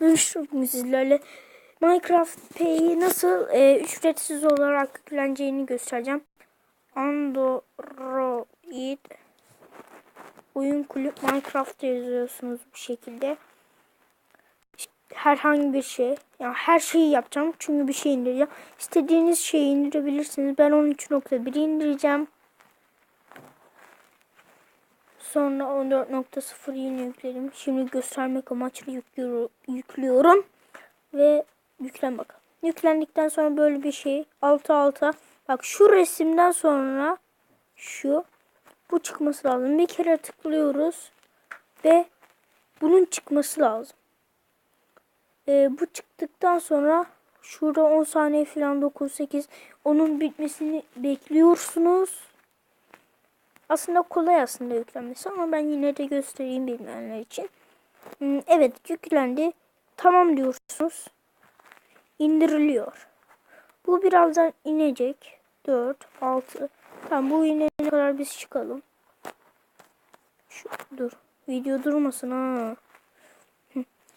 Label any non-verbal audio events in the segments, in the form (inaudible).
Bugün sizlerle Minecraft P'yi nasıl e, ücretsiz olarak yükleneceğini göstereceğim. Android oyun kulüp Minecraft yazıyorsunuz bu şekilde. Herhangi bir şey, yani her şeyi yapacağım çünkü bir şey indireceğim. İstediğiniz şeyi indirebilirsiniz. Ben 13.1 indireceğim. Sonra 14.0 yine yükledim. Şimdi göstermek amaçlı yüklüyorum. Ve yüklen bakalım. Yüklendikten sonra böyle bir şey. Alta alta. Bak şu resimden sonra şu. Bu çıkması lazım. Bir kere tıklıyoruz. Ve bunun çıkması lazım. Ee, bu çıktıktan sonra şurada 10 saniye falan 9-8 onun bitmesini bekliyorsunuz. Aslında kolay aslında yüklenmesi ama ben yine de göstereyim bilmeyenler için. Hmm, Evet yüklendi. Tamam diyorsunuz. İndiriliyor. Bu birazdan inecek. 4, 6. Tamam bu inene kadar biz çıkalım. Şu, dur. Video durmasın ha.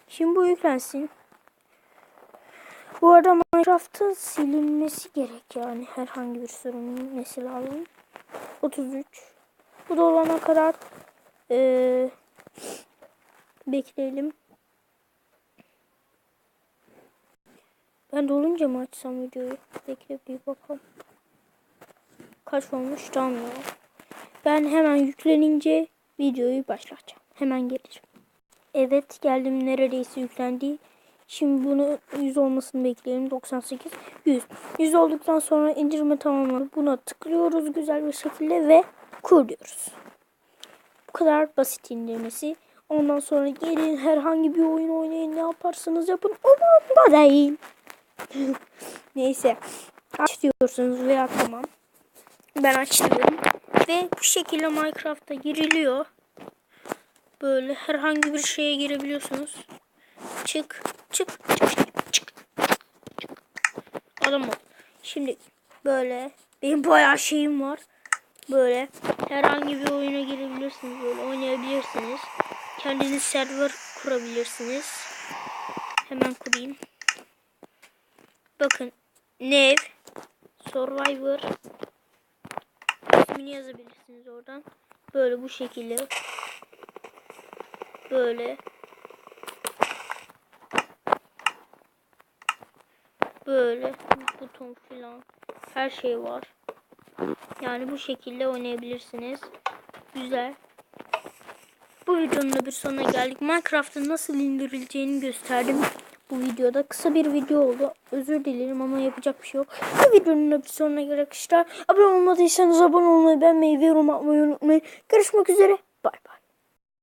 Şimdi bu yüklensin. Bu arada Minecraft'ın silinmesi gerek yani herhangi bir mesela lazım. 33 bu da olana kadar ee, bekleyelim. Ben dolunca mı açsam videoyu? Bekle bir bakalım. Kaç olmuş tam ya. Ben hemen yüklenince videoyu başlatacağım. Hemen gelirim. Evet geldim neredeyse yüklendi. Şimdi bunu 100 olmasını bekleyelim. 98, 100. 100 olduktan sonra indirme tamamlanır. Buna tıklıyoruz güzel bir şekilde ve kur diyoruz. Bu kadar basit indirmesi. Ondan sonra gelin herhangi bir oyun oynayın ne yaparsanız yapın. Umurumda (laughs) değil. Neyse. Aç diyorsunuz veya tamam. Ben açtım. Ve bu şekilde Minecraft'a giriliyor. Böyle herhangi bir şeye girebiliyorsunuz. Çık, çık, çık, çık. Adam. Şimdi böyle benim bayağı şeyim var. Böyle herhangi bir oyuna girebilirsiniz. Böyle oynayabilirsiniz. Kendiniz server kurabilirsiniz. Hemen kurayım. Bakın Nev Survivor ismini yazabilirsiniz oradan. Böyle bu şekilde. Böyle. Böyle buton filan her şey var. Yani bu şekilde oynayabilirsiniz. Güzel. Bu videonun da bir sonuna geldik. Minecraft'ın nasıl indirileceğini gösterdim bu videoda. Kısa bir video oldu. Özür dilerim ama yapacak bir şey yok. Bu videonun da bir sonuna geldik arkadaşlar. Abone olmadıysanız abone olmayı, beğenmeyi ve yorum atmayı unutmayın. Görüşmek üzere.